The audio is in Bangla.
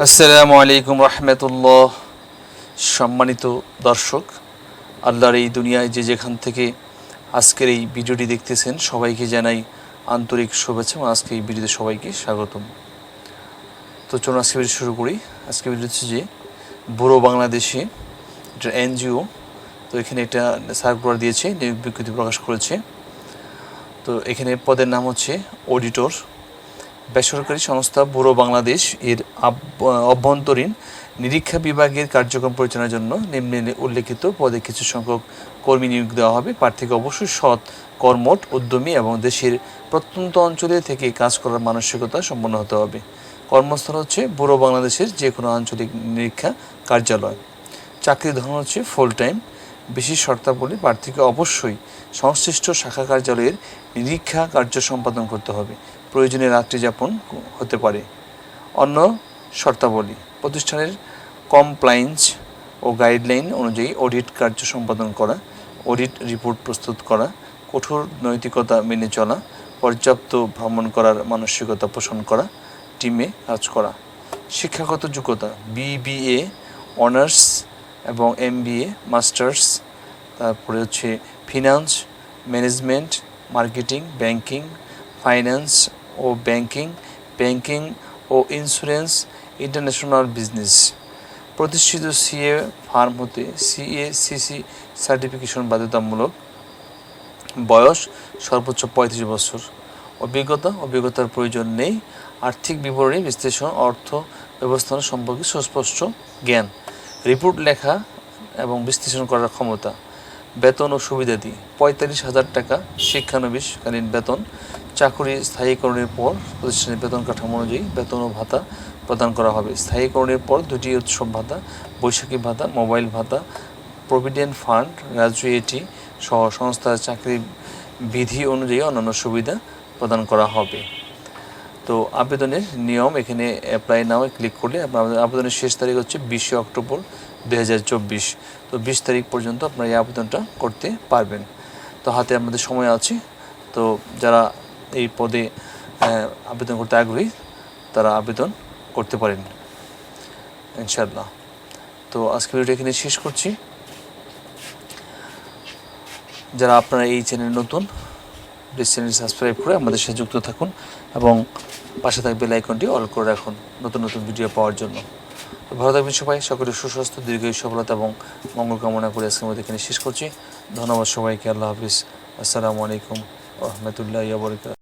আসসালামু আলাইকুম রহমতুল্লাহ। সম্মানিত দর্শক, আল্লাহর এই দুনিয়ায় যে যেখান থেকে আজকের এই ভিডিওটি দেখতেছেন, সবাইকে জানাই আন্তরিক শুভেচ্ছা এবং আজকে এই ভিডিওতে সবাইকে স্বাগতম। তো চলুন আজকে ভিডিও শুরু করি। আজকে ভিডিও হচ্ছে যে বুড়ো বাংলাদেশে এটা এনজিও, তো এখানে একটা সার্কুলার দিয়েছে বিজ্ঞপ্তি প্রকাশ করেছে। তো এখানে পদের নাম হচ্ছে অডিটর বেসরকারি সংস্থা ব্যুরো বাংলাদেশ এর অভ্যন্তরীণ নিরীক্ষা বিভাগের কার্যক্রম পরিচালনার জন্য নিম্নে উল্লেখিত পদে কিছু সংখ্যক কর্মী নিয়োগ দেওয়া হবে। প্রার্থীকে অবশ্যই সৎ কর্মট উদ্যমী এবং দেশের প্রত্যন্ত অঞ্চলে থেকে কাজ করার মানসিকতা সম্পন্ন হতে হবে। কর্মস্থল হচ্ছে ব্যুরো বাংলাদেশের যে কোনো আঞ্চলিক নিরীক্ষা কার্যালয়। চাকরির ধরন হচ্ছে ফুল টাইম বিশেষ শর্তাবলী প্রার্থীকে অবশ্যই সংশ্লিষ্ট শাখা কার্যালয়ের নিরীক্ষা কার্য সম্পাদন করতে হবে। প্রয়োজনে রাত্রি যাপন হতে পারে। অন্য শর্তাবলী, প্রতিষ্ঠানের কমপ্লায়েন্স ও গাইডলাইন অনুযায়ী অডিট কার্য সম্পাদন করা অডিট রিপোর্ট প্রস্তুত করা, কঠোর নৈতিকতা মেনে চলা, পর্যাপ্ত ভ্রমণ করার মানসিকতা পোষণ করা টিমে কাজ করা। শিক্ষাগত যোগ্যতা বিবিএ অনার্স এবং এমবিএ মাস্টার্স তারপরে হচ্ছে finance management marketing banking finance ও ব্যাংকিং ব্যাংকিং ও ইন্স্যুরেন্স ইন্টারন্যাশনাল বিজনেস প্রতিষ্ঠিত সিএ ফার্ম হতে সিএ সিসি সার্টিফিকেশন বাধ্যতামূলক। বয়স সর্বোচ্চ পঁয়ত্রিশ বছর। অভিজ্ঞতা, অভিজ্ঞতার প্রয়োজন নেই। আর্থিক বিবরণী, বিশ্লেষণ, অর্থ, ব্যবস্থাপনা সম্পর্কে সুস্পষ্ট জ্ঞান। রিপোর্ট লেখা এবং বিশ্লেষণ করার ক্ষমতা, বেতন ও সুবিধাদি পঁয়তাল্লিশ হাজার টাকা শিক্ষানবিশকালীন বেতন, চাকরি স্থায়ীকরণের পর প্রতিষ্ঠানের বেতন কাঠামো অনুযায়ী বেতন ও ভাতা প্রদান করা হবে। স্থায়ীকরণের পর দুটি উৎসব ভাতা, বৈশাখী ভাতা, মোবাইল ভাতা, প্রভিডেন্ট ফান্ড গ্র্যাজুয়েটি সহ সংস্থার চাকরি বিধি অনুযায়ী অন্যান্য সুবিধা প্রদান করা হবে। তো আবেদনের নিয়ম এখানে অ্যাপ্লাই নাও ক্লিক করলে আবেদনের শেষ তারিখ হচ্ছে বিশে অক্টোবর দু হাজার চব্বিশ। তো বিশ তারিখ পর্যন্ত আপনারা এই আবেদনটা করতে পারবেন। তো হাতে আমাদের সময় আছে। তো যারা এই পদে আবেদন করতে আগ্রহী, তারা আবেদন করতে পারেন, ইনশাআল্লাহ। তো আজকে ভিডিওটা এখানে শেষ করছি। যারা আপনারা এই চ্যানেল নতুন চ্যানেল সাবস্ক্রাইব করে আমাদের সাথে যুক্ত থাকুন এবং পাশে থাকবে লাইকনটি অল করে রাখুন নতুন নতুন ভিডিও পাওয়ার জন্য। ভালো থাকবেন সবাই সকলের সুস্বাস্থ্য দীর্ঘায়ু সফলতা এবং মঙ্গল কামনা করে আজকের মধ্যে এখানে শেষ করছি। ধন্যবাদ সবাইকে, আল্লাহ হাফিজ। আসসালামু আলাইকুম রহমতুল্লাহ